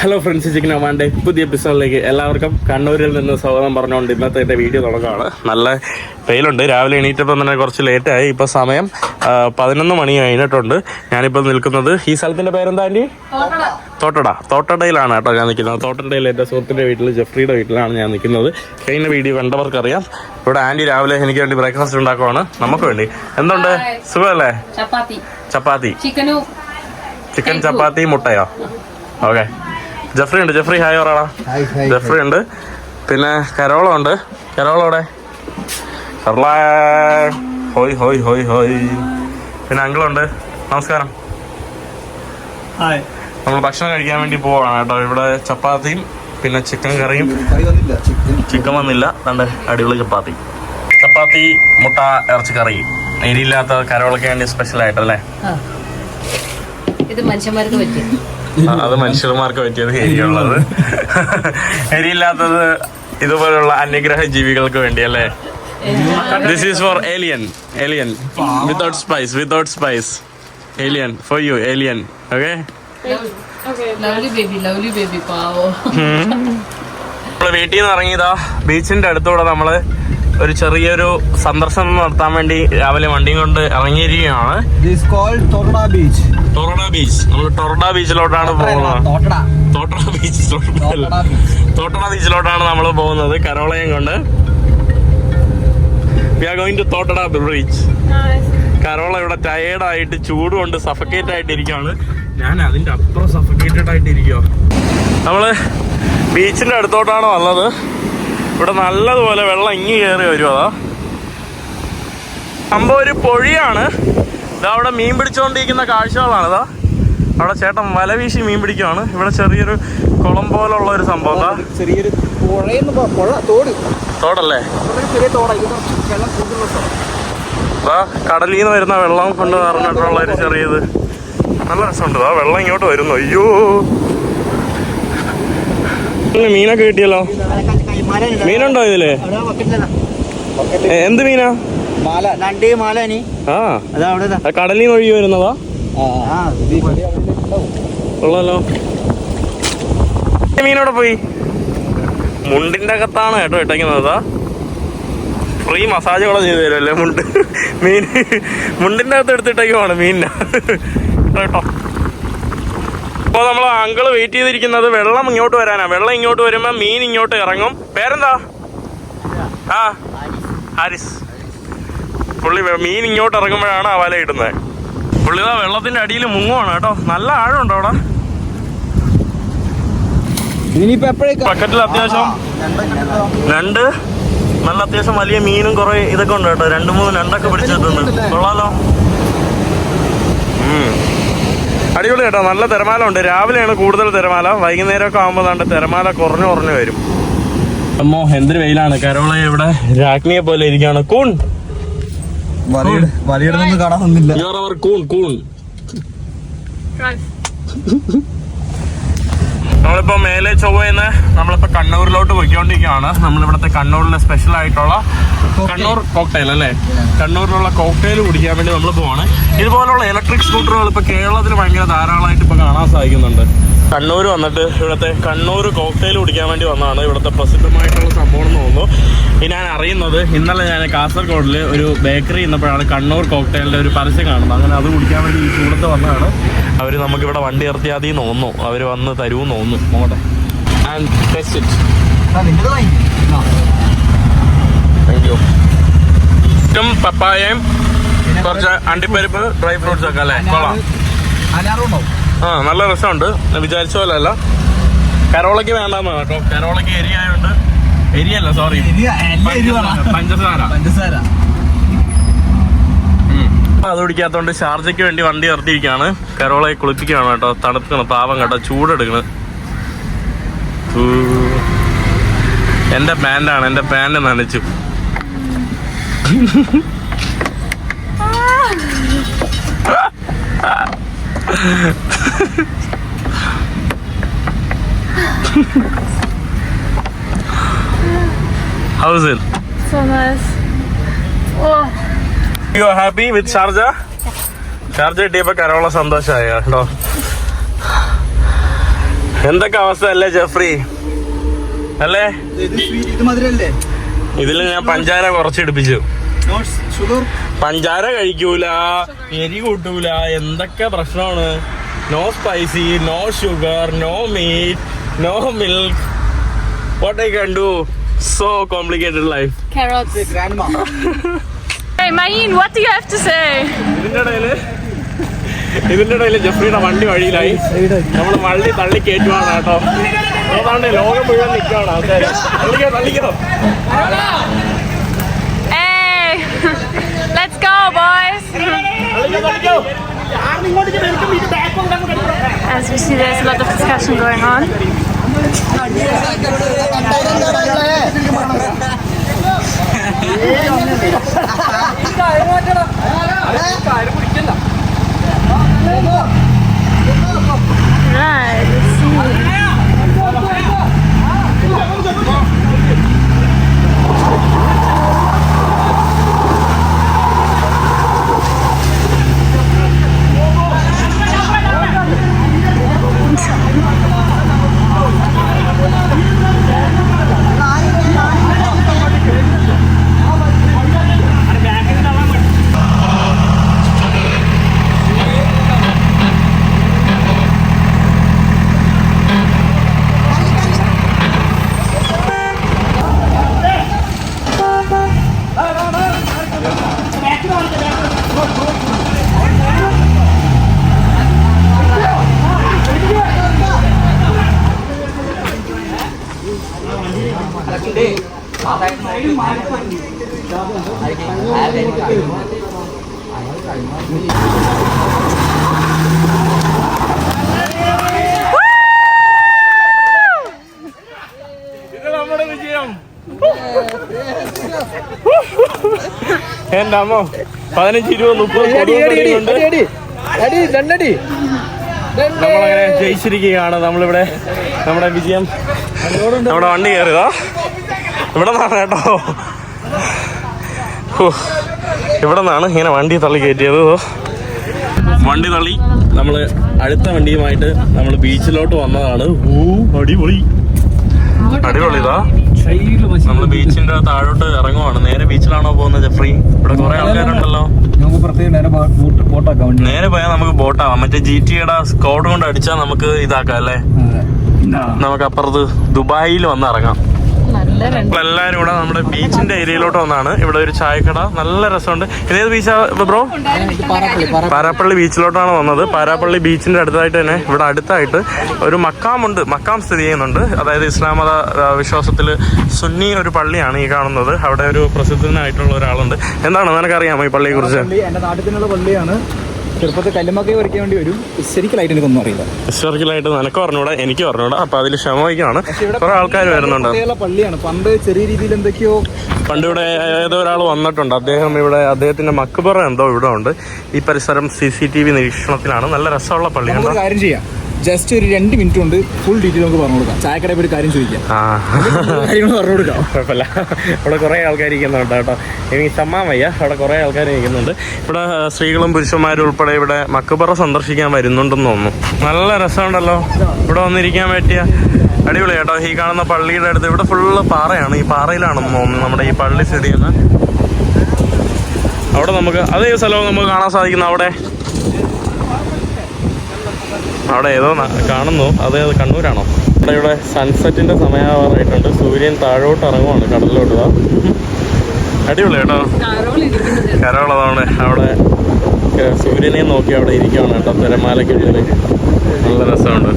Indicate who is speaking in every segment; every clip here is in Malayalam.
Speaker 1: ഹലോ ഫ്രണ്ട്സ് ചിക്കൻ അമ്മാന്റെ പുതിയ എപ്പിസോഡിലേക്ക് എല്ലാവർക്കും കണ്ണൂരിൽ നിന്ന് സ്വാഗതം പറഞ്ഞുകൊണ്ട് ഇന്നത്തെ എന്റെ വീഡിയോ തുടങ്ങുകയാണ് നല്ല വെയിലുണ്ട്. രാവിലെ എണീറ്റപ്പം തന്നെ കുറച്ച് ലേറ്റായി ഇപ്പോൾ സമയം പതിനൊന്ന് മണി കഴിഞ്ഞിട്ടുണ്ട്. ഞാനിപ്പോൾ നിൽക്കുന്നത് ഈ സ്ഥലത്തിന്റെ പേരെന്താ ആന്റി? തോട്ടട. തോട്ടടയിലാണ് കേട്ടോ ഞാൻ നിൽക്കുന്നത്. തോട്ടടയിൽ എന്റെ സുഹൃത്തിന്റെ വീട്ടിൽ ജെഫ്രിയുടെ വീട്ടിലാണ് ഞാൻ നിൽക്കുന്നത്. കഴിഞ്ഞ വീഡിയോ കണ്ടവർക്കറിയാം. ഇവിടെ ആന്റി രാവിലെ എനിക്ക് വേണ്ടി ബ്രേക്ക്ഫാസ്റ്റ് ഉണ്ടാക്കുവാണ്. നമുക്ക് വേണ്ടി. എന്തുണ്ട്? സുഖമല്ലേ?
Speaker 2: ചപ്പാത്തി.
Speaker 1: ചപ്പാത്തി. ചിക്കൻ ചപ്പാത്തി മുട്ടയോ? ഓക്കെ. ജെഫ്രി ഉണ്ട്. ജഫ്രി ഹായ് പറയടാ. ജഫ്രി ഉണ്ട്. പിന്നെ കരോളം ഉണ്ട്. കരോളോടെ ഹോയ് ഹോയ് ഹോയ് ഹോയ്. പിന്നെ അങ്കിളുണ്ട് നമസ്കാരം. നമ്മൾ ഭക്ഷണം കഴിക്കാൻ വേണ്ടി പോവാണ് കേട്ടോ. ഇവിടെ ചപ്പാത്തിയും പിന്നെ ചിക്കൻ കറിയും.
Speaker 3: ചിക്കൻ.
Speaker 1: വന്നില്ല. രണ്ട് അടിപൊളി ചപ്പാത്തി. ചപ്പാത്തി മുട്ട ഇറച്ചി കറി എരിയില്ലാത്ത കരോളൊക്കെ വേണ്ടി സ്പെഷ്യൽ ആയിട്ടല്ലേ?
Speaker 2: ഇത് മനുഷ്യന്മാർക്ക് പറ്റിയ
Speaker 1: ആ, അത് മനുഷ്യന്മാർക്ക് പറ്റിയത് എരിയുള്ളത് എരിയില്ലാത്തത് ഇതുപോലുള്ള അന്യഗ്രഹ ജീവികൾക്ക് വേണ്ടി അല്ലേ this is for alien alien without spice without spice
Speaker 2: alien for you alien okay
Speaker 1: നമ്മൾ വീട്ടിൽ നിന്ന് ഇറങ്ങിയതാ ബീച്ചിന്റെ അടുത്തൂടെ നമ്മൾ. ഒരു ചെറിയൊരു സന്ദർശനം നടത്താൻ വേണ്ടി രാവിലെ വണ്ടിയും കൊണ്ട് ഇറങ്ങിയിരിക്കുകയാണ്.
Speaker 3: ബീച്ച്
Speaker 1: ടൊറഡ ബീച്ച് നമ്മൾ ടൊറഡ ബീച്ചിലോട്ടാണ് പോകുന്നത്. തോട്ടട ബീച്ച് ബീച്ചിലോട്ടാണ് നമ്മൾ പോകുന്നത് കരോളയും കൊണ്ട്. We are going to Thottada bridge Carola ഇവിടെ ടയേർഡ് ആയിട്ട് ചൂട് കൊണ്ട് സഫക്കേറ്റ് ആയിട്ട് ഇരിക്കുകയാണ് ഞാൻ അതിന്റെ അപ്പുറം സഫക്കേറ്റഡ് ആയിട്ട് ഇരിക്കുക നമ്മൾ ബീച്ചിന്റെ അടുത്തോട്ടാണ് വന്നത്. ഇവിടെ നല്ലതുപോലെ വെള്ളം ഇങ്ങി കയറി വരും അതാ. സംഭവം ഒരു പൊഴിയാണ്. ഇതാ അവിടെ മീൻ പിടിച്ചുകൊണ്ടിരിക്കുന്ന കാഴ്ചകളാണ് ഇതാ. അവിടെ ചേട്ടൻ വല വീശി മീൻ പിടിക്കുകയാണ് ഇവിടെ ചെറിയൊരു കുളം പോലുള്ള ഒരു സംഭവം
Speaker 3: ചെറിയൊരു
Speaker 1: തോടല്ലേ?
Speaker 3: ഇത്
Speaker 1: കടലിൽ നിന്ന് വരുന്ന വെള്ളം കൊണ്ട് നിറഞ്ഞിട്ടുള്ള ഒരു ചെറിയത്. നല്ല രസമുണ്ട് ആ വെള്ളം ഇങ്ങോട്ട് വരുന്നു. അയ്യോ. മീനൊക്കെ കിട്ടിയല്ലോ? മീനുണ്ടോ ഇതിൽ? എന്ത് മീനാ? ആ. കടലിൽ നിന്ന് ഒഴുകി വരുന്നതാ? ഉള്ളല്ലോ. മീനോടെ പോയി? മുണ്ടിന്റെ അകത്താണ് കേട്ടോ ഇട്ടേക്കുന്നത് ഫ്രീ മസാജുകളെ ചെയ്തു തരുമല്ലേ മുണ്ട്? മീൻ മുണ്ടിന്റെ അകത്ത് എടുത്തിട്ടേക്കുവാണ് മീനിനെ. കേട്ടോ. അപ്പോൾ നമ്മൾ അങ്കിൾ വെയിറ്റ് ചെയ്തിരിക്കുന്നത് വെള്ളം ഇങ്ങോട്ട് വരാനാണ് വെള്ളം ഇങ്ങോട്ട് വരുമ്പോൾ മീൻ ഇങ്ങോട്ട് ഇറങ്ങും. പേരെന്താ? ആ. ഹാരിസ്. പുള്ളി മീൻ ഇങ്ങോട്ട് ഇറങ്ങുമ്പോഴാണ് ആ വല ഇടുന്നത്. പുള്ളി ഇതാ വെള്ളത്തിന്റെ അടിയിൽ മുങ്ങുവാണ് കേട്ടോ. നല്ല ആഴമുണ്ടോ അവിടെ. ബക്കറ്റിൽ അത്യാവശ്യം രണ്ട് നല്ല അത്യാവശ്യം വലിയ മീനും കുറെ ഇതൊക്കെ ഉണ്ട് കേട്ടോ. രണ്ട് മൂന്ന് രണ്ടൊക്കെ പിടിച്ചിട്ടുണ്ട്. കൊള്ളാലോ. അടിപൊളി കേട്ടോ നല്ല തിരമാല ഉണ്ട് രാവിലെയാണ് കൂടുതൽ തിരമാല. വൈകുന്നേരമൊക്കെ ആകുമ്പോൾ ദാണ്ട് തിരമാല കുറഞ്ഞു കുറഞ്ഞു വരും. അമ്മോ എന്തൊരു വെയിലാണ്. കരോള ഇവിടെ രാജ്ഞിയെ പോലെ ഇരിക്കുകയാണ്. കൂൺ.
Speaker 3: വലിയ കാണാൻ
Speaker 1: കൂൺ കൂൺ. നമ്മളിപ്പോ മേലെ ചൊവ്വയെന്ന് നമ്മളിപ്പോ കണ്ണൂരിലോട്ട് പോയിക്കൊണ്ടിരിക്കുകയാണ്. നമ്മളിവിടുത്തെ കണ്ണൂരിലെ സ്പെഷ്യൽ ആയിട്ടുള്ള കണ്ണൂർ കോക്ടെയിൽ അല്ലേ? കണ്ണൂരിലുള്ള കോക്ടെയിൽ കുടിക്കാൻ വേണ്ടി നമ്മൾ പോവാണ്. ഇതുപോലുള്ള ഇലക്ട്രിക് സ്കൂട്ടറുകൾ ഇപ്പൊ കേരളത്തിൽ ഭയങ്കര ധാരാളമായിട്ട് ഇപ്പൊ കാണാൻ സാധിക്കുന്നുണ്ട്. കണ്ണൂർ വന്നിട്ട് ഇവിടുത്തെ കണ്ണൂർ കോക്ടെയിൽ കുടിക്കാൻ വേണ്ടി വന്നതാണ്. ഇവിടുത്തെ പ്രസിദ്ധമായിട്ടുള്ള സംഭവം എന്ന് തോന്നുന്നു. ഇനി ഞാൻ അറിയുന്നത് ഇന്നലെ ഞാൻ കാസർഗോഡിൽ ഒരു ബേക്കറി ഇന്നപ്പോഴാണ് കണ്ണൂർ കോക്ടെയിലിന്റെ ഒരു പരസ്യം കാണുന്നത്. അങ്ങനെ അത് കുടിക്കാൻ വേണ്ടി ഈ ചൂടത്ത് വന്നതാണ്. അവർ നമുക്കിവിടെ വണ്ടി ഇറത്തിയാൽ മതി തോന്നുന്നു. അവർ വന്ന് തരുമെന്ന് തോന്നുന്നു. നോക്കട്ടെ. And
Speaker 3: taste
Speaker 1: it thank you പപ്പായയും കുറച്ച് അണ്ടിപ്പരിപ്പ് ഡ്രൈ ഫ്രൂട്ട്സ് ഒക്കെ അല്ലേ? കൊള്ളാം.
Speaker 3: അനാറുണ്ടാവും.
Speaker 1: ആ നല്ല രസമുണ്ട്. ഞാൻ വിചാരിച്ച പോലെ അല്ല കരോളയ്ക്ക് വേണ്ടെന്ന് കേട്ടോ. കരോളയ്ക്ക് എരിയായോണ്ട് എരിയല്ല സോറി പഞ്ചസാര.
Speaker 3: പഞ്ചസാര.
Speaker 1: ഉം. അത് പിടിക്കാത്തോണ്ട് ഷാർജയ്ക്ക് വേണ്ടി വണ്ടി നിർത്തിയിരിക്കുകയാണ് കരോളയെ കുളിപ്പിക്കുകയാണ് കേട്ടോ. തണുപ്പിക്കണം പാവം കേട്ടോ. ചൂടെടുക്കണ്. ഊ. എന്റെ പാന്റ് എന്റെ പാന്റ് നനച്ചു is it?
Speaker 4: So nice. Oh,
Speaker 1: You are happy with Sharjah Sharjah കിട്ടിയപ്പോ കരോള സന്തോഷമായ? കേട്ടോ. എന്തൊക്കെ അവസ്ഥ അല്ലേ ജെഫ്രി? അല്ലേ?
Speaker 3: ഇത് സ്വീറ്റ് ഇത് മധുരല്ലേ?
Speaker 1: ഇതിൽ ഞാൻ പഞ്ചാര കുറച്ചെടുപ്പിച്ചു.
Speaker 3: ഷുഗർ
Speaker 1: പഞ്ചാര കഴിക്കൂല എരി കൂട്ടൂല എന്തൊക്കെ പ്രശ്നമാണ് no spicy no sugar no
Speaker 2: meat
Speaker 3: no milk
Speaker 4: what I can do so complicated life?
Speaker 1: ഇതിന്റെ ഇടയിൽ ഇതിന്റെ ഇടയിൽ ജെഫ്രിയുടെ വണ്ടി വഴിയിലായി. നമ്മൾ വള്ളി തള്ളി കയറ്റുവാണ് കേട്ടോ. അതാണ്ട് ലോകം മുഴുവൻ നിൽക്കുകയാണ് ആൾക്കാർ തള്ളിക്കോ തള്ളിക്കോ.
Speaker 4: Let's go, boys! As we see, there's a lot of discussion going on. right, let's see.
Speaker 1: Yeah. അമ്മോ പതിനഞ്ച് ഇരുപത് മുപ്പത് നമ്മളങ്ങനെ ജയിച്ചിരിക്കുകയാണ്. നമ്മളിവിടെ നമ്മുടെ വിജയം. നമ്മുടെ വണ്ടി കയറിയതാ. ഇവിടെ നിന്നാണ് കേട്ടോ. ഇവിടെ നിന്നാണ് ഇങ്ങനെ വണ്ടി തള്ളി കയറ്റിയത്. വണ്ടി തള്ളി. നമ്മൾ അടുത്ത വണ്ടിയുമായിട്ട് നമ്മൾ ബീച്ചിലോട്ട് വന്നതാണ്. ഊ അടിപൊളി. അടിപൊളി ഇതാ നമ്മൾ ബീച്ചിന്റെ താഴോട്ട് ഇറങ്ങുവാണ്. നേരെ ബീച്ചിലാണോ പോകുന്നത് ജഫ്രി? ഇവിടെ കുറെ ആൾക്കാരുണ്ടല്ലോ.
Speaker 3: നേരെ
Speaker 1: പോയാൽ നമുക്ക് ബോട്ടാവാം. മറ്റേ ജി ടിയുടെ സ്കോഡ് കൊണ്ട് അടിച്ചാൽ നമുക്ക് ഇതാക്കാം അല്ലേ? നമുക്ക് അപ്പുറത്ത് ദുബായിൽ വന്ന് ഇറങ്ങാം. എല്ലാരും കൂടെ നമ്മുടെ ബീച്ചിന്റെ ഏരിയയിലോട്ട് വന്നാണ്. ഇവിടെ ഒരു ചായക്കട. നല്ല രസമുണ്ട്. ഇതേത് ബീച്ചാ ബ്രോ? പാരാപ്പള്ളി ബീച്ചിലോട്ടാണ് വന്നത്. പാരാപ്പള്ളി ബീച്ചിന്റെ അടുത്തായിട്ട് തന്നെ ഇവിടെ അടുത്തായിട്ട് ഒരു മക്കാമുണ്ട് മക്കാം സ്ഥിതി ചെയ്യുന്നുണ്ട്. അതായത് ഇസ്ലാം മത വിശ്വാസത്തിൽ വിശ്വാസത്തിൽ സുന്നി ഒരു പള്ളിയാണ് ഈ കാണുന്നത്. അവിടെ ഒരു പ്രസിദ്ധനായിട്ടുള്ള ഒരാളുണ്ട്. എന്താണ്? നിനക്കറിയാമോ ഈ പള്ളിയെ കുറിച്ച്
Speaker 3: എന്റെ നാട്ടിൽ പള്ളിയാണ്. ചെറുപ്പത്തിൽ കല്ലുമൊക്കെ വരയ്ക്കാൻ വേണ്ടി വരും. ശരിക്കലായിട്ട് എനിക്കൊന്നും അറിയില്ല.
Speaker 1: ഹിസ്റ്റോറിക്കലായിട്ട് നിനക്ക് പറഞ്ഞൂടാ എനിക്ക് പറഞ്ഞൂടാ അപ്പൊ അതിൽ ക്ഷമയ്ക്കാണ് കുറെ ആൾക്കാർ വരുന്നുണ്ട്.
Speaker 3: പള്ളിയാണ്. പണ്ട് ചെറിയ രീതിയിൽ എന്തൊക്കെയോ
Speaker 1: പണ്ട് ഇവിടെ ഏതോ ഒരാൾ വന്നിട്ടുണ്ട്. അദ്ദേഹം ഇവിടെ അദ്ദേഹത്തിന്റെ മക്ബറ എന്തോ ഇവിടെ ഉണ്ട്. ഈ പരിസരം സി സി ടി വി നിരീക്ഷണത്തിലാണ്. നല്ല രസമുള്ള പള്ളിയാണ്
Speaker 3: കാര്യം ചെയ്യാം. ജസ്റ്റ് ഒരു രണ്ട് മിനിറ്റ് കൊണ്ട് ഫുൾ ഡീറ്റെയിൽ നമുക്ക് പറഞ്ഞു കൊടുക്കാം. ചായക്കടയിൽ ഒരു കാര്യം ചോദിക്കാം. കാര്യങ്ങൾ പറഞ്ഞു കൊടുക്കാം.
Speaker 1: കുഴപ്പമില്ല. ഇവിടെ കുറേ ആൾക്കാർ ഇരിക്കുന്നുണ്ട് കേട്ടോ. എനിക്ക് ചമ്മാൻ വയ്യ. അവിടെ കുറേ ആൾക്കാർ ഇരിക്കുന്നുണ്ട്. ഇവിടെ സ്ത്രീകളും പുരുഷന്മാരും ഉൾപ്പെടെ ഇവിടെ മക്കുപറ സന്ദർശിക്കാൻ വരുന്നുണ്ടെന്ന് തോന്നുന്നു. നല്ല രസമുണ്ടല്ലോ. ഇവിടെ വന്നിരിക്കാൻ പറ്റിയ അടിപൊളി കേട്ടോ. ഈ കാണുന്ന പള്ളിയുടെ അടുത്ത് ഇവിടെ ഫുള്ള് പാറയാണ്. ഈ പാറയിലാണെന്ന് തോന്നുന്നു നമ്മുടെ ഈ പള്ളി സ്ഥിതി ചെയ്യുന്ന അവിടെ നമുക്ക് അതേ സ്ഥലവും നമുക്ക് കാണാൻ സാധിക്കുന്നു. അവിടെ അവിടെ ഏതോ കാണുന്നു. അത് കണ്ണൂരാണോ? അവിടെ ഇവിടെ സൺസെറ്റിന്റെ സമയമാവാറായിട്ടുണ്ട്. സൂര്യൻ താഴോട്ട് ഇറങ്ങുവാണ് കടലിലോട്ട്. അടിപൊളി കേട്ടോ.
Speaker 2: ഇരിക്കുന്നത്
Speaker 1: അവിടെ സൂര്യനെ നോക്കി അവിടെ ഇരിക്കുകയാണ് കേട്ടോ തിരമാലയ്ക്കുള്ളിൽ നല്ല രസമുണ്ട്.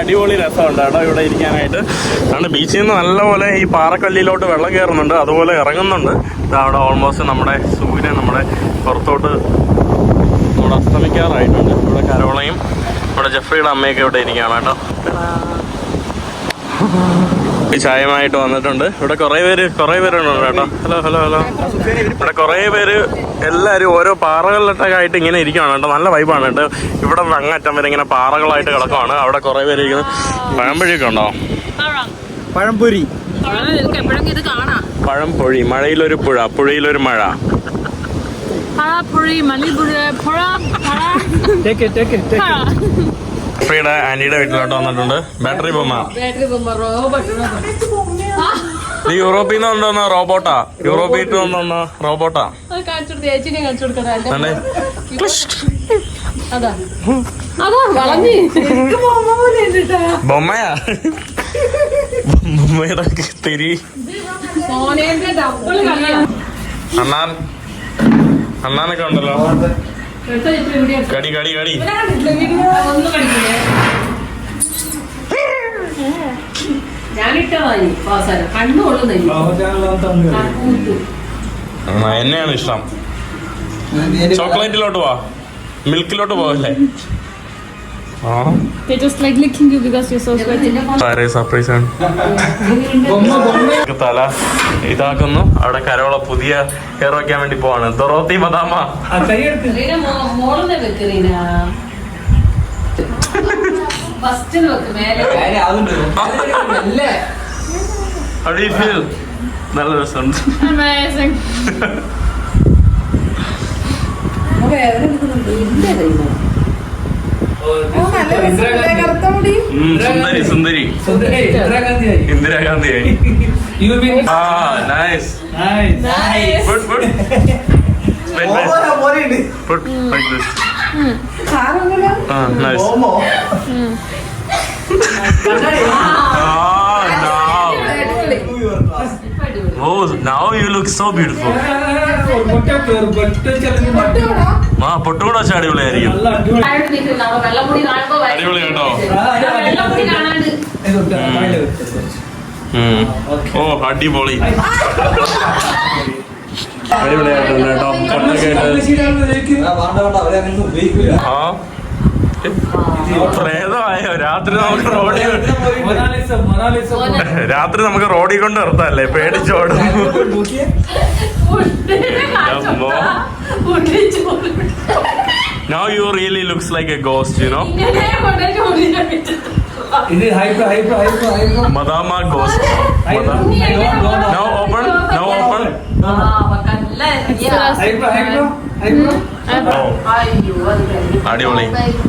Speaker 1: അടിപൊളി രസമുണ്ട് കേട്ടോ ഇവിടെ ഇരിക്കാനായിട്ട്. അതുകൊണ്ട് ബീച്ചിൽ നിന്ന് നല്ലപോലെ ഈ പാറക്കല്ലിലോട്ട് വെള്ളം കയറുന്നുണ്ട് അതുപോലെ ഇറങ്ങുന്നുണ്ട്. അവിടെ ഓൾമോസ്റ്റ് നമ്മുടെ സൂര്യൻ നമ്മുടെ പുറത്തോട്ട് നമ്മുടെ അസ്തമിക്കാറായിട്ടുണ്ട്. ഇവിടെ കരോളയും ഇവിടെ ജെഫ്രിയുടെ അമ്മയൊക്കെ ഇവിടെ ഇരിക്കുകയാണ് കേട്ടോ. ചായമായിട്ട് വന്നിട്ടുണ്ട്. ഇവിടെ കുറെ പേര് കുറെ പേരുണ്ട് കേട്ടോ. ഹലോ ഹലോ ഹലോ ഇവിടെ കുറെ പേര് എല്ലാവരും ഓരോ പാറകളിലൊക്കെ ആയിട്ട് ഇങ്ങനെ ഇരിക്കുകയാണ് കേട്ടോ. നല്ല വൈബാണ് കേട്ടോ. ഇവിടെ നിന്ന് അങ്ങറ്റം വരെ ഇങ്ങനെ പാറകളായിട്ട് കിടക്കുവാണ്. അവിടെ കുറെ പേര് ഇരിക്കുന്നത്. പഴംപൊഴിയൊക്കെ ഉണ്ടോ?
Speaker 3: പഴംപൊരി.
Speaker 2: നിനക്ക് ഇത് കാണാം
Speaker 1: പഴംപൊഴി മഴയിലൊരു പുഴ പുഴയിലൊരു മഴ.
Speaker 2: പഴാപ്പുഴി മണിപുഴ പുഴ
Speaker 1: ജെഫ്രിയുടെ ആന്റിയുടെ വീട്ടിലോട്ട് വന്നിട്ടുണ്ട്. ബാറ്ററി ബൊമ്മ
Speaker 2: ബാറ്ററി ബൊമ്മ റോബോട്ട്
Speaker 1: നീ യൂറോപ്പിൽ നിന്ന് കൊണ്ടുവന്ന റോബോട്ടാ യൂറോപ്പിൽ നിന്ന് കൊണ്ടുവന്ന റോബോട്ടാ ബൊമ്മയാ? ബൊമ്മയുടെ തിരി. അണ്ണാൻ അണ്ണാനൊക്കെ ഉണ്ടല്ലോ. കടി കടി കടി. എന്നെയാണ് ഇഷ്ടം. ചോക്ലേറ്റിലോട്ട് പോവാ മിൽക്കിലോട്ട് പോവല്ലേ? തല ഇതാക്കുന്നു. അവിടെ കരോള പുതിയ ഹെയർ വയ്ക്കാൻ വേണ്ടി പോവാണ്. ദൊറോത്തി മദാമ? നല്ല രസമുണ്ട്.
Speaker 2: ഇല്ല
Speaker 1: ഉം, സുന്ദരി സുന്ദരി ഇന്ദിരാഗാന്ധിയായി ആ nice good good Put like this. Ah, nice. Ah, now. Oh, now you look so beautiful. ആ പൊട്ടുകൂടെ വെച്ചാൽ അടിപൊളിയായിരിക്കും. അടിപൊളി. കേട്ടോ. ഓ അടിപൊളി. അടിപൊളിയായിട്ടുണ്ട് കേട്ടോ. പൊട്ടൊക്കെ ആ. പ്രേതമായോ രാത്രി നമുക്ക് റോഡിൽ രാത്രി നമുക്ക് റോഡിൽ കൊണ്ട് നിർത്താല്ലേ? പേടിച്ചോടും. No now you really looks like a ghost you know മദാമ ghost now open now open അടിപൊളി.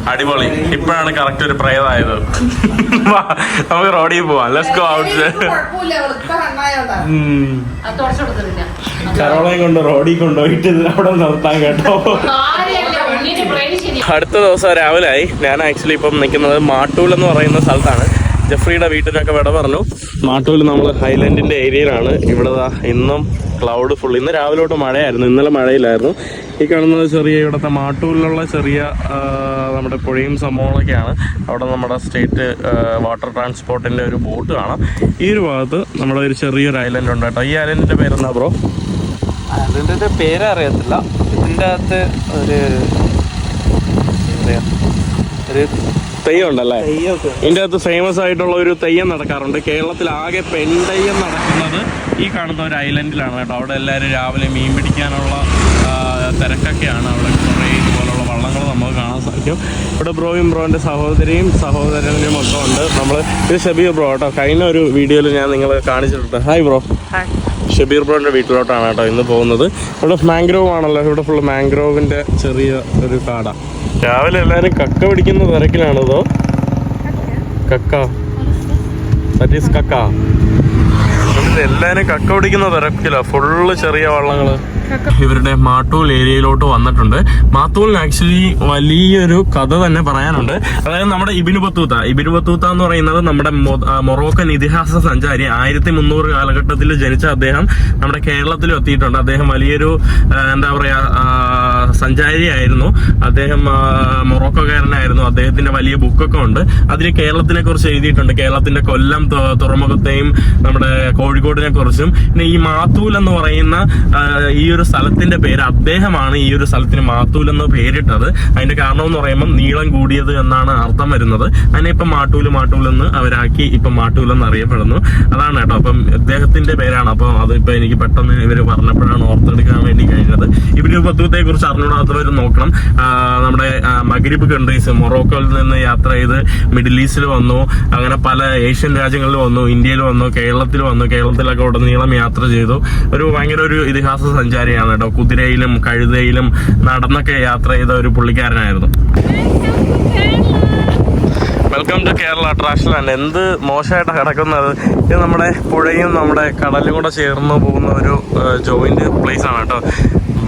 Speaker 1: അടിപൊളി. ഇപ്പോഴാണ് കറക്റ്റ് ഒരു പ്രേതായത്. നമുക്ക് റോഡിൽ പോവാം. ലെറ്റ്സ് ഗോ ഔട്ട് കരോളയും കൊണ്ട് റോഡിൽ കൊണ്ടുപോയിട്ട് അവിടെ നിർത്താൻ കേട്ടോ. അടുത്ത ദിവസം രാവിലെ ആയി ഞാൻ ആക്ച്വലി ഇപ്പം നിൽക്കുന്നത് മാട്ടൂൽ എന്ന് പറയുന്ന സ്ഥലത്താണ്. ജഫ്രിയുടെ വീട്ടിനൊക്കെ വിട പറഞ്ഞു. മാട്ടൂൽ നമ്മൾ ഹൈലൻഡിന്റെ ഏരിയയിലാണ് ഇവിടെ ഇന്നും ക്ലൗഡ് ഫുൾ ഇന്ന് രാവിലെ തൊട്ട് മഴയായിരുന്നു ഇന്നലെ മഴയില്ലായിരുന്നു. ഈ കാണുന്നത് ചെറിയ ഇവിടുത്തെ മാട്ടൂരിലുള്ള ചെറിയ നമ്മുടെ പുഴയും സംഭവങ്ങളൊക്കെയാണ് അവിടെ നമ്മുടെ സ്റ്റേറ്റ് വാട്ടർ ട്രാൻസ്പോർട്ടിന്റെ ഒരു ബോട്ട് കാണാം. ഈ ഒരു ഭാഗത്ത് നമ്മുടെ ഒരു ചെറിയൊരു ഐലൻഡ് ഉണ്ട് കേട്ടോ. ഈ ഐലൻഡിന്റെ പേരെന്താ ബ്രോ
Speaker 3: അതിന്റെ പേരറിയത്തില്ല ഇതിന്റെ അകത്ത് ഒരു എന്താ പറയുക ഒരു
Speaker 1: തെയ്യം ഉണ്ടല്ലേ ഇതിന്റെ അകത്ത് ഫേമസ് ആയിട്ടുള്ള ഒരു തെയ്യം നടക്കാറുണ്ട്. കേരളത്തിൽ ആകെ പെൺതെയ്യം നടക്കുന്നത് ഈ കാണുന്ന ഒരു ഐലൻഡിലാണ് കേട്ടോ. അവിടെ എല്ലാവരും രാവിലെ മീൻ പിടിക്കാനുള്ള തിരക്കൊക്കെയാണ്. അവിടെ കുറേ ഇതുപോലുള്ള വള്ളങ്ങൾ നമുക്ക് കാണാൻ സാധിക്കും. ഇവിടെ ബ്രോയും ബ്രോന്റെ സഹോദരിയും സഹോദരനും ഒക്കെ ഉണ്ട്. നമ്മൾ ഇത് ഷബീർ ബ്രോ കേട്ടോ. കഴിഞ്ഞ ഒരു വീഡിയോയിൽ ഞാൻ നിങ്ങളെ കാണിച്ചിട്ടുണ്ട്. Hi bro. ഷബീർ ബ്രോന്റെ വീട്ടിലോട്ടാണ് കേട്ടോ ഇന്ന് പോകുന്നത്. ഇവിടെ മാംഗ്രോവ് ആണല്ലോ. ഇവിടെ ഫുള്ള് മാംഗ്രോവിന്റെ ചെറിയ ഒരു കാടാണ് രാവിലെ എല്ലാരും കക്ക പിടിക്കുന്ന തിരക്കിലാണിതോ കക്ക. ദാറ്റ് കക്ക. എല്ലാരും കക്ക പിടിക്കുന്ന തിരക്കിലാ. ഫുള്ള് ചെറിയ വള്ളങ്ങൾ. ഇവരുടെ മാട്ടൂൽ ഏരിയയിലോട്ട് വന്നിട്ടുണ്ട്. മാത്തൂലിന് ആക്ച്വലി വലിയൊരു കഥ തന്നെ പറയാനുണ്ട്. അതായത് നമ്മുടെ ഇബിനു ബത്തൂത്ത. ഇബിനു ബത്തൂത്ത എന്ന് പറയുന്നത് നമ്മുടെ മൊറോക്കൻ ഇതിഹാസ സഞ്ചാരി. ആയിരത്തി മുന്നൂറ് കാലഘട്ടത്തിൽ ജനിച്ച അദ്ദേഹം നമ്മുടെ കേരളത്തിലും എത്തിയിട്ടുണ്ട്. അദ്ദേഹം വലിയൊരു എന്താ പറയാ സഞ്ചാരിയായിരുന്നു. അദ്ദേഹം മൊറോക്കോകാരനായിരുന്നു അദ്ദേഹത്തിന്റെ വലിയ ബുക്കൊക്കെ ഉണ്ട്. അതിൽ കേരളത്തിനെ കുറിച്ച് എഴുതിയിട്ടുണ്ട്. കേരളത്തിന്റെ കൊല്ലം തുറമുഖത്തെയും നമ്മുടെ കോഴിക്കോടിനെ കുറിച്ചും. പിന്നെ ഈ മാത്തൂൽ എന്ന് പറയുന്ന ഈ ഒരു സ്ഥലത്തിന്റെ പേര് അദ്ദേഹമാണ് ഈ ഒരു സ്ഥലത്തിന് മാത്തൂൽ എന്ന് പേരിട്ടത്. അതിന്റെ കാരണം എന്ന് പറയുമ്പോൾ നീളം കൂടിയത് എന്നാണ് അർത്ഥം വരുന്നത്. അതിനെ ഇപ്പം മാട്ടൂൽ മാട്ടൂൽ എന്ന് അവരാക്കി ഇപ്പം മാട്ടൂൽ എന്ന് അറിയപ്പെടുന്നു. അതാണ് കേട്ടോ. അപ്പം അദ്ദേഹത്തിന്റെ പേരാണ്. അപ്പം അത് ഇപ്പൊ എനിക്ക് പെട്ടെന്ന് ഇവർ പറഞ്ഞപ്പോഴാണ് ഓർത്തെടുക്കാൻ ഇവർ ബന്ധുത്തെ കുറിച്ച് അറിഞ്ഞൂടാത്തവർ നോക്കണം. നമ്മുടെ മഗ്രിബ് കൺട്രീസ് മൊറോക്കോയിൽ നിന്ന് യാത്ര ചെയ്ത് മിഡിൽ ഈസ്റ്റിൽ വന്നു. അങ്ങനെ പല ഏഷ്യൻ രാജ്യങ്ങളിൽ വന്നു ഇന്ത്യയിൽ വന്നു കേരളത്തിൽ വന്നു കേരളത്തിലൊക്കെ ഉടനീളം യാത്ര ചെയ്തു. ഒരു ഭയങ്കര ഒരു ഇതിഹാസ സഞ്ചാരിയാണ് കേട്ടോ. കുതിരയിലും കഴുതയിലും നടന്നൊക്കെ യാത്ര ചെയ്ത ഒരു പുള്ളിക്കാരനായിരുന്നു. Welcome to Kerala trash and എന്ത് മോശമായിട്ട് കിടക്കുന്നത്? ഇത് നമ്മുടെ പുഴയും നമ്മുടെ കടലും കൂടെ ചേർന്ന് പോകുന്ന ഒരു ജോയിന്റ് പ്ലേസ് ആണ് കേട്ടോ.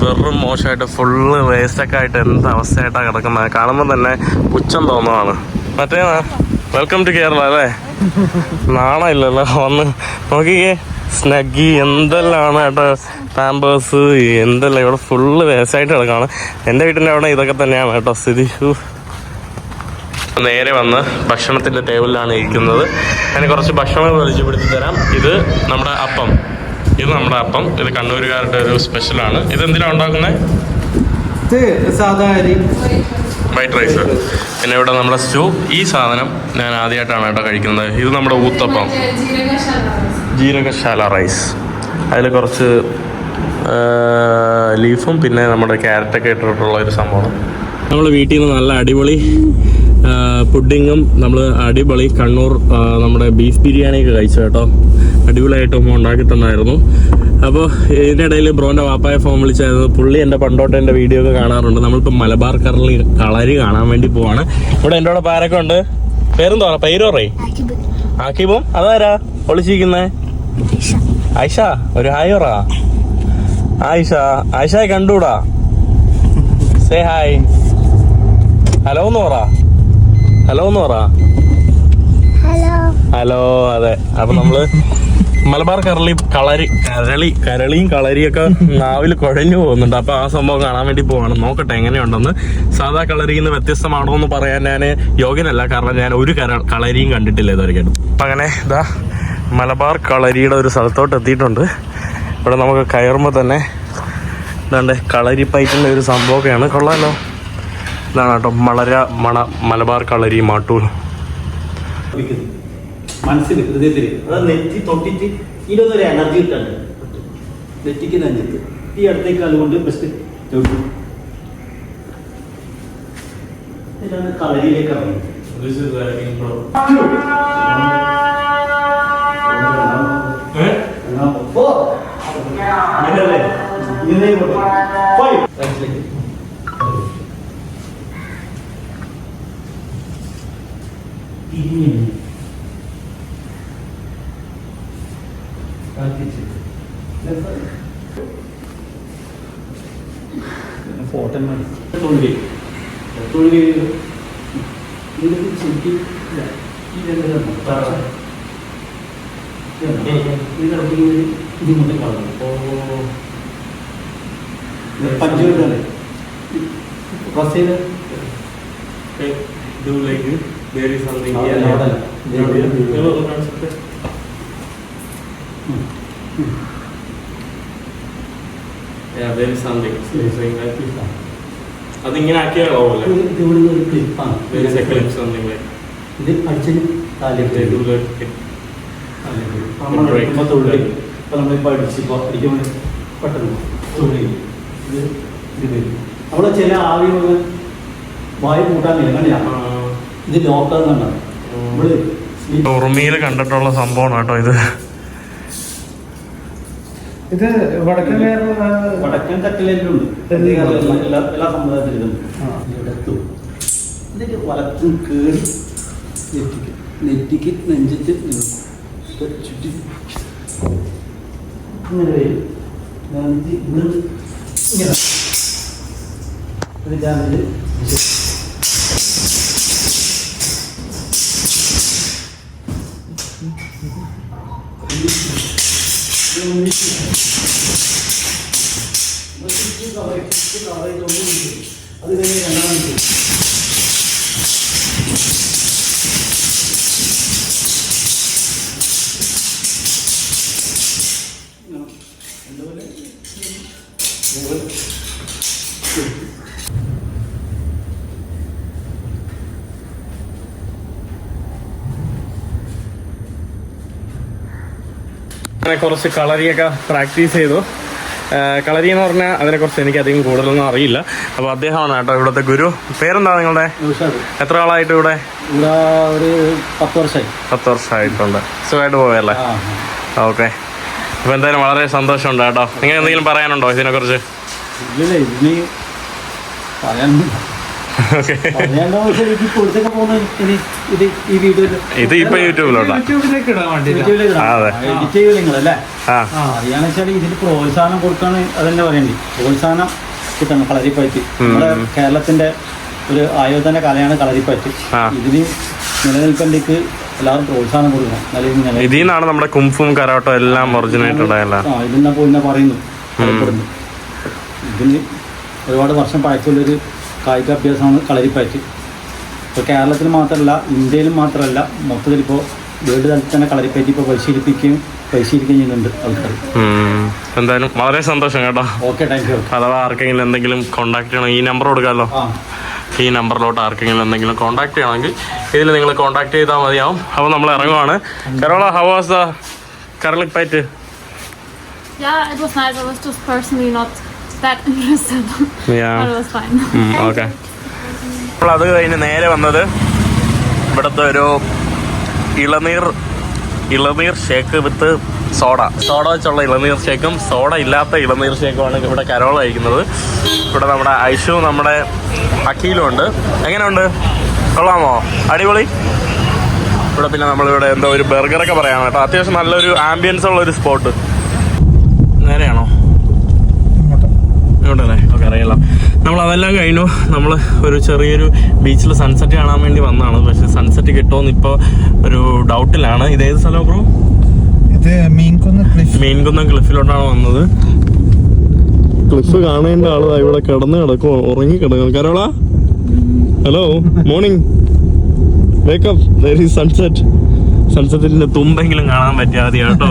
Speaker 1: വെറും മോശമായിട്ട് ഫുള്ള് വേസ്റ്റൊക്കെ ആയിട്ട് എന്ത് അവസ്ഥയായിട്ടാണ് കിടക്കുന്നത് കാണുമ്പോൾ തന്നെ പുച്ഛം തോന്നുന്നതാണ് മറ്റേ വെൽക്കം ടു കേരള അല്ലേ? നാണമില്ലല്ലോ വന്ന് നോക്കിക്കേ സ്നഗ്ഗി എന്തെല്ലാമാണ് കേട്ടോ പാമ്പേഴ്സ് എന്തെല്ലാം ഇവിടെ ഫുള്ള് വേസ്റ്റായിട്ട് കിടക്കാണ് എന്റെ വീട്ടിന്റെ അവിടെ ഇതൊക്കെ തന്നെയാണ് കേട്ടോ സ്ഥിതി. നേരെ വന്ന് ഭക്ഷണത്തിന്റെ ടേബിളിലാണ് ഇരിക്കുന്നത്. ഞാൻ കുറച്ച് ഭക്ഷണം പരിചയപ്പെടുത്തി തരാം. ഇത് നമ്മുടെ അപ്പം. ഇത് നമ്മുടെ അപ്പം. ഇത് കണ്ണൂരുകാരുടെ ഒരു സ്പെഷ്യലാണ്. ഇത് എന്തിനാണ് ഉണ്ടാക്കുന്നത്
Speaker 3: ഇത് സാധാ അരി.
Speaker 1: വൈറ്റ് റൈസ് പിന്നെ ഇവിടെ നമ്മുടെ സ്റ്റൂ. ഈ സാധനം ഞാൻ ആദ്യമായിട്ടാണ് കേട്ടോ കഴിക്കുന്നത്. ഇത് നമ്മുടെ ഊത്തപ്പം. ജീരകശാല റൈസ് അതിൽ കുറച്ച് ലീഫും പിന്നെ നമ്മുടെ ക്യാരറ്റൊക്കെ ഇട്ടിട്ടുള്ള ഒരു സംഭവം. നമ്മൾ വീട്ടിൽ നിന്ന് നല്ല അടിപൊളി പുഡിങ്ങും നമ്മൾ അടിപൊളി കണ്ണൂർ നമ്മുടെ ബീഫ് ബിരിയാണിയൊക്കെ കഴിച്ചു കേട്ടോ. അടിപൊളിയായിട്ട് ഉണ്ടാക്കി തന്നായിരുന്നു. അപ്പോൾ ഇതിന്റെ ഇടയിൽ ബ്രോന്റെ വാപ്പായ ഫോൺ വിളിച്ചായിരുന്നു. പുള്ളി എന്റെ പണ്ടോട്ട് എന്റെ വീഡിയോ ഒക്കെ കാണാറുണ്ട്. നമ്മളിപ്പോൾ മലബാർ കറളി കളരി കാണാൻ വേണ്ടി പോവാണ്. ഇവിടെ എന്റെ കൂടെ പാരൊക്കെ ഉണ്ട്. പേരോ റേ ആക്കിബും. അതാരാ ഒളിച്ചിരിക്കുന്നേ? ആയിഷ. ഒരു ഹായ് ആയിഷ. ആയിഷയെ കണ്ടൂടാ. സേ ഹായ് ഹലോ എന്ന് പറ. ഹലോ എന്ന് പറ. ഹലോ അതെ. അപ്പൊ നമ്മൾ മലബാർ കരളി കളരി കരളി കരളിയും കളരിയൊക്കെ നാവിൽ കുഴഞ്ഞു പോകുന്നുണ്ട്. അപ്പൊ ആ സംഭവം കാണാൻ വേണ്ടി പോവാണ്. നോക്കട്ടെ എങ്ങനെയുണ്ടെന്ന്. സാധാ കളരി നിന്ന് വ്യത്യസ്തമാണോ എന്ന് പറയാൻ ഞാൻ യോഗ്യനല്ല. കാരണം ഞാൻ ഒരു കര കളരിയും കണ്ടിട്ടില്ല ഇതുവരെയായിട്ടും. അപ്പൊ അങ്ങനെ ഇതാ മലബാർ കളരിയുടെ ഒരു സ്ഥലത്തോട്ട് എത്തിയിട്ടുണ്ട്. ഇവിടെ നമുക്ക് കയറുമ്പോൾ തന്നെ ഇതാണ്ട് കളരി പൈറ്റിന്റെ ഒരു സംഭവമൊക്കെയാണ്. കൊള്ളാലോ. ഇതാണ് കേട്ടോ. മളര മണ മലബാർ കളരി മാട്ടൂർ.
Speaker 5: മനസ്സിൽ ഹൃദയത്തിൽ അതായത് നെറ്റി തൊട്ടിട്ട് ഇതിനൊന്നൊരു എനർജി കിട്ടാണ്ട് നെറ്റിക്ക് നെഞ്ചത്ത് ഈ അടുത്തേക്ക് അതുകൊണ്ട് ബെസ്റ്റ് ചോദിച്ചു ഇതാണ് കളരിയിലേക്ക് ഇറങ്ങി. ഓ ഫൈവ് റൈറ്റിലേക്ക് തിരിഞ്ഞു ഫോട്ടോ തൊഴിൽ തൊഴിൽ ഇതിലേക്ക് ഇല്ല. ഈ രണ്ട് കണ്ടോ? ഇതുണ്ടോ? ഇത് കിടക്കുന്നത് ഇതിങ്ങോട്ട് കളഞ്ഞു പഞ്ചൂരാണ് ബസ് ചെയ്ത്
Speaker 1: do this. There is something here.
Speaker 5: is-
Speaker 1: no, no, no, no. Yeah, there is something. Saying അതിങ്ങനെ
Speaker 5: അടിക്കുമ്പോൾ പെട്ടെന്ന് തൊഴിൽ ഇത് ഇത് വരും നമ്മൾ ചില ആവി വായു കൂട്ടാൻ എങ്ങനെയാണ് ഇത് ലോക്കൽ എന്നാണ് നമ്മൾ
Speaker 1: ഉറുമിയിൽ കണ്ടിട്ടുള്ള സംഭവമാണ് കേട്ടോ ഇത്.
Speaker 3: ഇത് വടക്കൻ കേരള
Speaker 5: വടക്കൻ തട്ടിലേക്കുണ്ട് എല്ലാ എല്ലാ. ഇവിടെത്തും ഇതിന്റെ വലത്തും കേറി നെറ്റിക്ക് നെറ്റിക്ക് നെഞ്ചിട്ട് ചുറ്റി ഇങ്ങനെ വരും. നെഞ്ച് ഇങ്ങനെ. ഇങ്ങനെ ഇത് ഞാൻ ഇത് അത് കഴിഞ്ഞ് രണ്ടാമത്
Speaker 1: അങ്ങനെ കുറച്ച് കളരിയൊക്കെ പ്രാക്ടീസ് ചെയ്തു. കളരി എന്ന് പറഞ്ഞാൽ അതിനെക്കുറിച്ച് എനിക്ക് അധികം കൂടുതലൊന്നും അറിയില്ല. അപ്പോൾ അദ്ദേഹമാണ് കേട്ടോ ഇവിടുത്തെ ഗുരു. പേരെന്താ നിങ്ങളുടെ? എത്ര ആളായിട്ട് ഇവിടെ?
Speaker 5: ഒരു പത്ത് വർഷമായി
Speaker 1: പത്ത് വർഷമായിട്ടുണ്ട് സുഖമായിട്ട് പോവല്ലേ? ഓക്കെ. അപ്പോൾ എന്തായാലും വളരെ സന്തോഷമുണ്ട് കേട്ടോ. നിങ്ങൾ എന്തെങ്കിലും പറയാനുണ്ടോ ഇതിനെക്കുറിച്ച്?
Speaker 5: ഇല്ലല്ലേ ഇത്
Speaker 1: ഇപ്പൊ യൂട്യൂബിലോട്ടാ.
Speaker 3: യൂട്യൂബിലേക്ക് ഇടാൻ വേണ്ടി
Speaker 1: അതെ.
Speaker 5: എഡിറ്റ് ചെയ്യും
Speaker 1: ആ.
Speaker 5: ആ അറിയാന്ന് വെച്ചാൽ ഇതിന് പ്രോത്സാഹനം കൊടുക്കാണ് അതന്നെ പറയണ്ടേ. പ്രോത്സാഹനം കിട്ടണം കളരിപ്പയറ്റ്. നമ്മുടെ കേരളത്തിന്റെ ഒരു ആയോധന കലയാണ് കളരിപ്പയറ്റ്. ഇതിന് നിലനിൽപ്പേണ്ടിക്ക് എല്ലാവരും പ്രോത്സാഹനം കൊടുക്കണം.
Speaker 1: ഇതിൽ നിന്നാണ് നമ്മുടെ കുംഫും കരാട്ടോ എല്ലാം ഒറിജിനേറ്റ്
Speaker 5: ഇതിന്നാ പോയി പറയുന്നു. ഇതിന് ഒരുപാട് വർഷം പഴക്കമുള്ളൊരു കായിക അഭ്യാസമാണ് കളരിപ്പയറ്റ്. ഇപ്പോൾ കേരളത്തിൽ മാത്രമല്ല ഇന്ത്യയിലും മാത്രമല്ല മൊത്തത്തിൽ ഇപ്പോൾ വേൾഡ് തലത്തിൽ തന്നെ കളരിപ്പയറ്റ് ഇപ്പോൾ പരിശീലിപ്പിക്കുകയും പരിശീലിക്കുകയും ചെയ്യുന്നുണ്ട് ആൾക്കാർ
Speaker 1: എന്തായാലും വളരെ സന്തോഷം കേട്ടോ.
Speaker 5: ഓക്കെ താങ്ക് യു
Speaker 1: അഥവാ ആർക്കെങ്കിലും എന്തെങ്കിലും കോൺടാക്ട് ചെയ്യണം ഈ നമ്പർ കൊടുക്കാമല്ലോ
Speaker 5: ആ.
Speaker 1: ഈ നമ്പറിലോട്ട് ആർക്കെങ്കിലും എന്തെങ്കിലും കോൺടാക്ട് ചെയ്യണമെങ്കിൽ ഇതിൽ നിങ്ങൾ കോൺടാക്ട് ചെയ്താൽ മതിയാവും. അപ്പോൾ നമ്മൾ ഇറങ്ങുവാണ്. കരോള ഹൗ വാസ് ദ കരളിപ്പയറ്റ്?
Speaker 4: Yeah, it was nice. I was just personally not that interested. Yeah. but it was fine.
Speaker 1: Mm, അപ്പോൾ അത് കഴിഞ്ഞ് നേരെ വന്നത് ഇവിടുത്തെ ഒരു ഇളനീർ ഇളനീർ ഷേക്ക് വിത്ത് സോഡ. സോഡ വെച്ചുള്ള ഇളനീർ ഷേക്കും സോഡ ഇല്ലാത്ത ഇളനീർ ഷേക്കുമാണ് ഇവിടെ കരോൾ കഴിക്കുന്നത്. ഇവിടെ നമ്മുടെ ഐഷു നമ്മുടെ അഖീലും ഉണ്ട് എങ്ങനെയുണ്ട്? കൊള്ളാമോ? അടിപൊളി. ഇവിടെ പിന്നെ നമ്മളിവിടെ എന്തോ ഒരു ബർഗറൊക്കെ പറയാം കേട്ടോ. അത്യാവശ്യം നല്ലൊരു ആംബിയൻസ് ഉള്ള ഒരു സ്പോട്ട് നേരെയാണോ ഇങ്ങോട്ടല്ലേ ഓക്കെ അറിയില്ല നമ്മൾ അതെല്ലാം കഴിഞ്ഞു. നമ്മൾ ഒരു ചെറിയൊരു ബീച്ചിൽ സൺസെറ്റ് കാണാൻ വേണ്ടി വന്നതാണ്. പക്ഷെ സൺസെറ്റ് കിട്ടുമെന്ന് ഇപ്പോൾ ഒരു ഡൗട്ടിലാണ് ഇത് ഏത് സ്ഥലം ബ്രോ
Speaker 3: ഇത് മീൻകുന്നം
Speaker 1: ക്ലിഫിലോട്ടാണ് വന്നത്. ക്ലിഫ് കാണേണ്ട ആൾ ഇവിടെ കിടന്ന് കിടക്കും ഉറങ്ങി കിടക്കും Carola. Hello. Morning wake up sunset സൺസെറ്റിന്റെ തുമ്പെങ്കിലും കാണാൻ പറ്റിയാൽ മതി കേട്ടോ.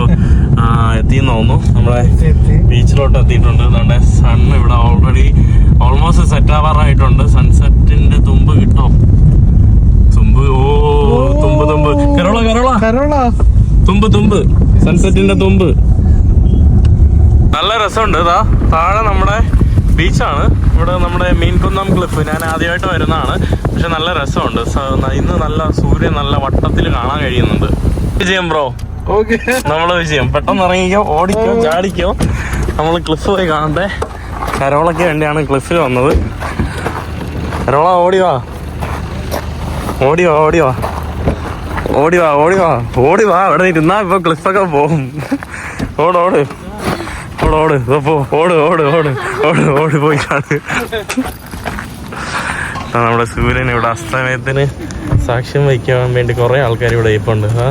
Speaker 1: ആ എത്തിയെന്ന് തോന്നുന്നു നമ്മളെ ബീച്ചിലോട്ട് എത്തിയിട്ടുണ്ട്. അതുകൊണ്ട് സൺ ഇവിടെ ഓൾറെഡി ഓൾമോസ്റ്റ് സെറ്റ് ആവാറായിട്ടുണ്ട്. സൺസെറ്റിന്റെ തുമ്പ് കിട്ടും? തുമ്പ് ഓ തുമ്പ് തുമ്പ്. കരോള കരോള.
Speaker 3: കരോള.
Speaker 1: തുമ്പ് തുമ്പ്. സൺസെറ്റിന്റെ തുമ്പ്. നല്ല രസമുണ്ട്. ഇതാ താഴെ നമ്മുടെ ബീച്ചാണ്. ഇവിടെ നമ്മുടെ മീൻകുന്നം ക്ലിഫ് ഞാൻ ആദ്യമായിട്ട് വരുന്നതാണ്. പക്ഷെ നല്ല രസമുണ്ട്. ഇന്ന് നല്ല സൂര്യൻ നല്ല വട്ടത്തിൽ കാണാൻ കഴിയുന്നുണ്ട്. വിജയം ബ്രോ നമ്മൾ വിജയം. പെട്ടെന്ന് ഇറങ്ങിക്കോ ഓടിക്കോ ചാടിക്കോ. നമ്മൾ ക്ലിഫ് പോയി കാണട്ടെ. കരോളയ്ക്ക് വേണ്ടിയാണ് ക്ലിഫിൽ വന്നത്. കരോള ഓടിവാ ഓടിവാ ഓടിവാ ഓടിവാ ഓടി വാ. ഓടി വാ ഓടി വാ. ഓടി വാ ഇവിടെ ഇരുന്നാ ഇപ്പൊ ക്ലിഫൊക്കെ പോകും. ഓട് ഓട്. ഓട് ഓട്. ഇതോ പോ. ഓട് ഓട് ഓട്. ഓട് ഓടി പോയി കാണ്. നമ്മുടെ സൂര്യൻ ഇവിടെ അസ്തമയത്തിന് സാക്ഷ്യം വഹിക്കാൻ വേണ്ടി കുറെ ആൾക്കാർ ഇവിടെ ഇപ്പുണ്ട് ആ.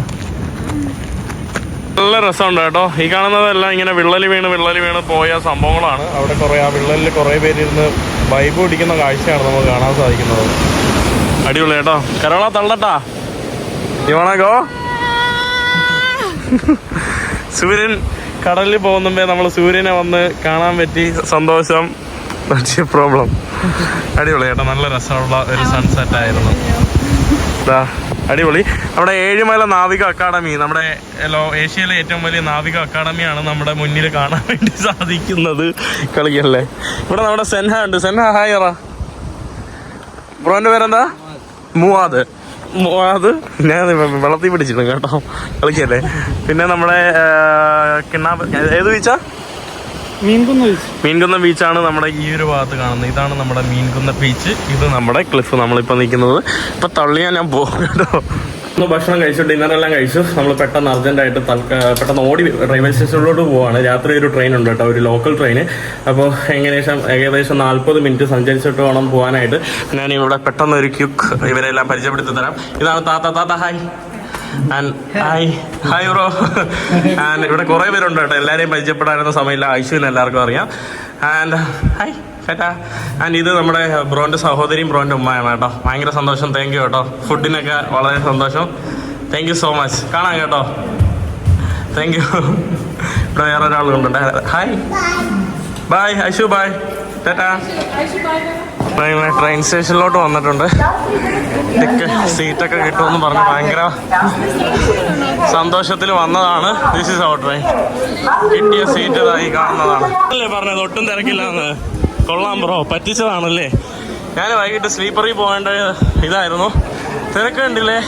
Speaker 1: നല്ല രസമുണ്ട് കേട്ടോ. ഈ കാണുന്നതെല്ലാം ഇങ്ങനെ വിള്ളൽ വീണ് വിള്ളൽ വീണ് പോയ സംഭവങ്ങളാണ്. അവിടെ കുറേ ആ വിള്ളലിൽ കുറേ പേര് ഇരുന്ന് ബൈബ് പിടിക്കുന്ന കാഴ്ചയാണ് നമുക്ക് കാണാൻ സാധിക്കുന്നത്. അടിപൊളി കേട്ടോ. കരോള തള്ളട്ടാ. യുവണകോ സൂര്യൻ കടലിൽ പോകുന്നുമ്പേ നമ്മൾ സൂര്യനെ വന്ന് കാണാൻ പറ്റി. സന്തോഷം. പ്രോബ്ലം അടിപൊളി കേട്ടോ. നല്ല രസമുള്ള ഒരു സൺസെറ്റ് ആയിരുന്നു. ദാ, അടിപൊളി. നമ്മുടെ ഏഴുമല നാവിക അക്കാഡമി നമ്മുടെ ഏഷ്യയിലെ ഏറ്റവും വലിയ നാവിക അക്കാഡമിയാണ് നമ്മുടെ മുന്നിൽ കാണാൻ വേണ്ടി സാധിക്കുന്നത്. കളിക്കല്ലേ? ഇവിടെ നമ്മുടെ സെൻഹ ഉണ്ട്. സെൻഹ ഹായ് പറ ബ്രോന്റെ പേരെന്താ? മൂവാദ്. മൂവാദ്? ഞാൻ വെള്ളത്തിൽ പിടിച്ചിട്ടുണ്ട് കേട്ടോ. കളിക്കല്ലേ? പിന്നെ നമ്മുടെ കിണ്ണാപ്പ് ഏത് ബീച്ചാ
Speaker 3: മീൻകുന്ന്
Speaker 1: ബീച്ചാണ് നമ്മുടെ ഈ ഒരു ഭാഗത്ത് കാണുന്നത്. ഇതാണ് നമ്മുടെ മീൻകുന്ന ബീച്ച് ഇത് നമ്മുടെ ക്ലിഫ് നമ്മളിപ്പോൾ നിൽക്കുന്നത്. ഇപ്പൊ തള്ളിയാൻ ഞാൻ പോകും കേട്ടോ. ഒന്ന് ഭക്ഷണം കഴിച്ചു ഡിന്നറെല്ലാം കഴിച്ചു. നമ്മൾ പെട്ടെന്ന് അർജന്റായിട്ട് പെട്ടെന്ന് ഓടി റെയിൽവേ സ്റ്റേഷനിലോട്ട് പോവാണ്. രാത്രി ഒരു ട്രെയിൻ ഉണ്ട് കേട്ടോ ഒരു ലോക്കൽ ട്രെയിൻ അപ്പോൾ ഏകദേശം ഏകദേശം നാൽപ്പത് മിനിറ്റ് സഞ്ചരിച്ചിട്ട് വേണം പോകാനായിട്ട് ഞാൻ ഇവിടെ പെട്ടെന്ന് ഒരു ക്യുക്ക് ഇവരെല്ലാം പരിചയപ്പെടുത്തി തരാം. ഇതാണ് താത്ത താത്ത hi hi hi bro and ഇവിടെ കുറേ പേരുണ്ട് കേട്ടോ. എല്ലാവരെയും പരിചയപ്പെടാനൊന്നും സമയമില്ല. ഐശുവിന് എല്ലാവർക്കും അറിയാം. ആൻഡ് ഹായ് കേട്ടാ ആൻഡ് ഇത് നമ്മുടെ ബ്രോന്റെ സഹോദരിയും ബ്രോന്റെ ഉമ്മയാണ് കേട്ടോ. ഭയങ്കര സന്തോഷം. താങ്ക് യു കേട്ടോ. ഫുഡിനൊക്കെ വളരെ സന്തോഷം. താങ്ക് യു സോ മച്ച് കാണാം കേട്ടോ. താങ്ക് യു ഇവിടെ വേറെ ഒരാളുണ്ട് hi bye Aishu bye tata. Train സ്റ്റേഷനിലോട്ട് വന്നിട്ടുണ്ട്. സീറ്റൊക്കെ കിട്ടുമെന്ന് പറഞ്ഞ് ഭയങ്കര സന്തോഷത്തിൽ വന്നതാണ്. ദിസ് ഇസ് അവർ ട്രെയിൻ കിട്ടിയ സീറ്റ് ഇതായി കാണുന്നതാണ്. അല്ലേ പറഞ്ഞത്? ഒട്ടും തിരക്കില്ലാന്ന്. കൊള്ളാം ബ്രോ പറ്റിച്ചതാണല്ലേ? ഞാൻ വൈകിട്ട് സ്ലീപ്പറിൽ പോകേണ്ട ഇതായിരുന്നു. തിരക്ക് കണ്ടില്ലേ?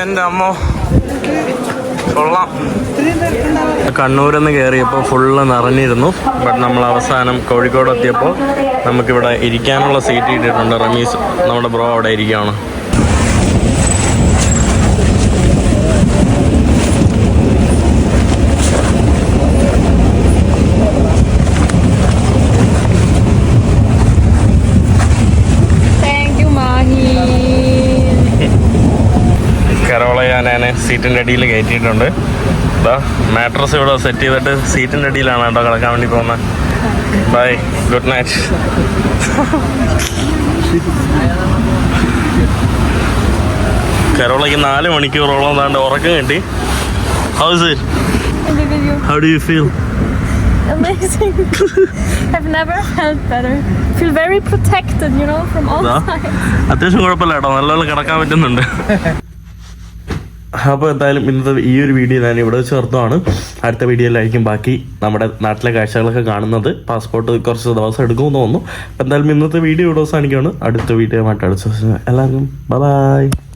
Speaker 1: എന്റെ അമ്മ. കൊള്ളാം. കണ്ണൂരിൽ നിന്ന് കയറിയപ്പോൾ ഫുള്ള് നിറഞ്ഞിരുന്നു. ബട്ട് നമ്മൾ അവസാനം കോഴിക്കോട് എത്തിയപ്പോൾ നമുക്കിവിടെ ഇരിക്കാനുള്ള സീറ്റ് കിട്ടിയിട്ടുണ്ട് റമീസ് നമ്മുടെ ബ്രോ അവിടെ ഇരിക്കുകയാണ്
Speaker 4: Thank you, Mahi.
Speaker 1: കരോളയെ ഞാൻ സീറ്റിന്റെ അടിയിൽ കയറ്റിയിട്ടുണ്ട് ഇതാ മാട്രസ് ഇവിടെ സെറ്റ് ചെയ്തിട്ട് സീറ്റിന്റെ അടിയിലാണ് കേട്ടോ കിടക്കാൻ വേണ്ടി പോകുന്നത് ബൈ ഗുഡ് നൈറ്റ് കരോളയ്ക്ക് നാല് മണിക്കൂറോളം താണ്ട് ഉറക്കം കിട്ടി house. How do you feel
Speaker 4: Amazing. I've never felt better. feel very protected, you know, from all sides.
Speaker 1: അത്യാവശ്യം കുഴപ്പമില്ല കേട്ടോ നല്ലോണം കിടക്കാൻ പറ്റുന്നുണ്ട് അപ്പോൾ എന്തായാലും ഇന്നത്തെ ഈ ഒരു വീഡിയോ ഞാൻ ഇവിടെ ചേർത്തതാണ് അടുത്ത വീഡിയോയിലായിരിക്കും ബാക്കി നമ്മുടെ നാട്ടിലെ കാഴ്ചകളൊക്കെ കാണുന്നത്. പാസ്പോർട്ട് കുറച്ച് ദിവസം എടുക്കുമെന്ന് തോന്നുന്നു. അപ്പോൾ എന്തായാലും ഇന്നത്തെ വീഡിയോ ഇവിടെ അവസാനിക്കുകയാണ്. അടുത്ത വീഡിയോ ആയിട്ട് അടുത്ത ദിവസം എല്ലാവർക്കും ബൈ